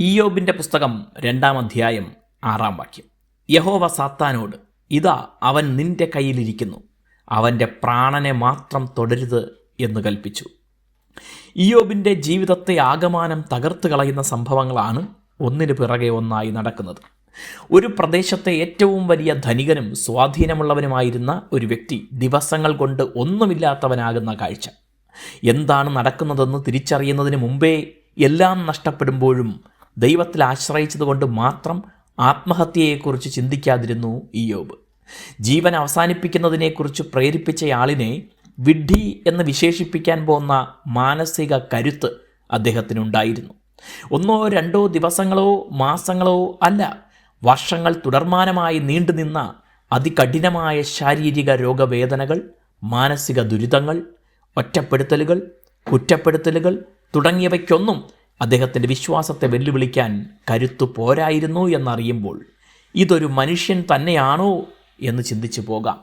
ഇയോബിന്റെ പുസ്തകം രണ്ടാം അധ്യായം ആറാം വാക്യം. യഹോവ സാത്താനോട് ഇതാ അവൻ നിന്റെ കയ്യിലിരിക്കുന്നു. അവന്റെ പ്രാണനെ മാത്രം തുടരുത് എന്ന് കൽപ്പിച്ചു. ഇയോബിന്റെ ജീവിതത്തെ ആകമാനം തകർത്ത് കളയുന്ന സംഭവങ്ങളാണ് ഒന്നിനു പിറകെ ഒന്നായി നടക്കുന്നത്. ഒരു പ്രദേശത്തെ ഏറ്റവും വലിയ ധനികനും സ്വാധീനമുള്ളവനുമായിരുന്ന ഒരു വ്യക്തി ദിവസങ്ങൾ കൊണ്ട് ഒന്നുമില്ലാത്തവനാകുന്ന കാഴ്ച. എന്താണ് നടക്കുന്നതെന്ന് തിരിച്ചറിയുന്നതിന് മുമ്പേ എല്ലാം നഷ്ടപ്പെടുമ്പോഴും ദൈവത്തിൽ ആശ്രയിച്ചതുകൊണ്ട് മാത്രം ആത്മഹത്യയെക്കുറിച്ച് ചിന്തിക്കാതിരുന്നു ഇയോബ് ജീവൻ അവസാനിപ്പിക്കുന്നതിനെക്കുറിച്ച് പ്രേരിപ്പിച്ചയാളിനെ വിഡ്ഢി എന്ന് വിശേഷിപ്പിക്കാൻ പോകുന്ന മാനസിക കരുത്ത് അദ്ദേഹത്തിനുണ്ടായിരുന്നു. ഒന്നോ രണ്ടോ ദിവസങ്ങളോ മാസങ്ങളോ അല്ല വർഷങ്ങൾ തുടർമാനമായി നീണ്ടുനിന്ന അതികഠിനമായ ശാരീരിക രോഗവേദനകൾ മാനസിക ദുരിതങ്ങൾ ഒറ്റപ്പെടുത്തലുകൾ കുറ്റപ്പെടുത്തലുകൾ തുടങ്ങിയവയ്ക്കൊന്നും അദ്ദേഹത്തിന്റെ വിശ്വാസത്തെ വെല്ലുവിളിക്കാൻ കരുത്തു പോരായിരുന്നു എന്നറിയുമ്പോൾ ഇതൊരു മനുഷ്യൻ തന്നെയാണോ എന്ന് ചിന്തിച്ചു പോകാം.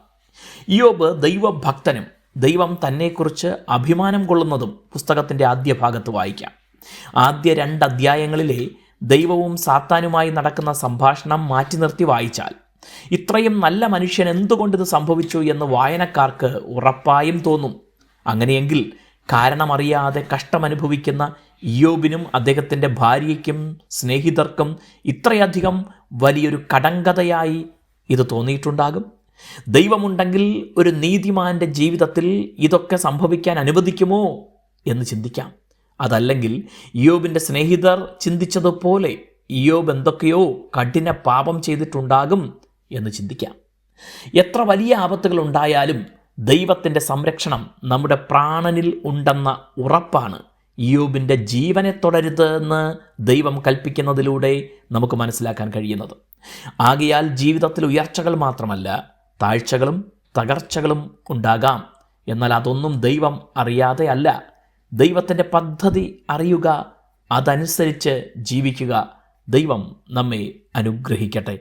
ഇയോബ് ദൈവഭക്തനും ദൈവം തന്നെക്കുറിച്ച് അഭിമാനം കൊള്ളുന്നതും പുസ്തകത്തിന്റെ ആദ്യ ഭാഗത്ത് വായിക്കാം. ആദ്യ രണ്ട് അധ്യായങ്ങളിലെ ദൈവവും സാത്താനുമായി നടക്കുന്ന സംഭാഷണം മാറ്റി നിർത്തി വായിച്ചാൽ ഇത്രയും നല്ല മനുഷ്യൻ എന്തുകൊണ്ട് ഇത് സംഭവിച്ചു എന്ന് വായനക്കാർക്ക് ഉറപ്പായും തോന്നും. അങ്ങനെയെങ്കിൽ കാരണമറിയാതെ കഷ്ടമനുഭവിക്കുന്ന യോബിനും അദ്ദേഹത്തിന്റെ ഭാര്യയ്ക്കും സ്നേഹിതർക്കും ഇത്രയധികം വലിയൊരു കടങ്കഥയായി ഇത് തോന്നിയിട്ടുണ്ടാകും. ദൈവമുണ്ടെങ്കിൽ ഒരു നീതിമാന്റെ ജീവിതത്തിൽ ഇതൊക്കെ സംഭവിക്കാൻ അനുവദിക്കുമോ എന്ന് ചിന്തിക്കാം. അതല്ലെങ്കിൽ ഇയോബിന്റെ സ്നേഹിതർ ചിന്തിച്ചതുപോലെ യോബ് എന്തൊക്കെയോ കഠിന പാപം ചെയ്തിട്ടുണ്ടാകും എന്ന് ചിന്തിക്കാം. എത്ര വലിയ ആപത്തുകൾ ഉണ്ടായാലും ദൈവത്തിന്റെ സംരക്ഷണം നമ്മുടെ പ്രാണനിൽ ഉണ്ടെന്ന ഉറപ്പാണ്. യോബിന്റെ ജീവനെ തുടരുത് എന്ന് ദൈവം കൽപ്പിക്കുന്നതിലൂടെ നമുക്ക് മനസ്സിലാക്കാൻ കഴിയുന്നത്. ആകയാൽ ജീവിതത്തിൽ ഉയർച്ചകൾ മാത്രമല്ല താഴ്ചകളും തകർച്ചകളും ഉണ്ടാകാം. എന്നാൽ അതൊന്നും ദൈവം അറിയാതെ അല്ല. ദൈവത്തിന്റെ പദ്ധതി അറിയുക അതനുസരിച്ച് ജീവിക്കുക ദൈവം നമ്മെ അനുഗ്രഹിക്കട്ടെ.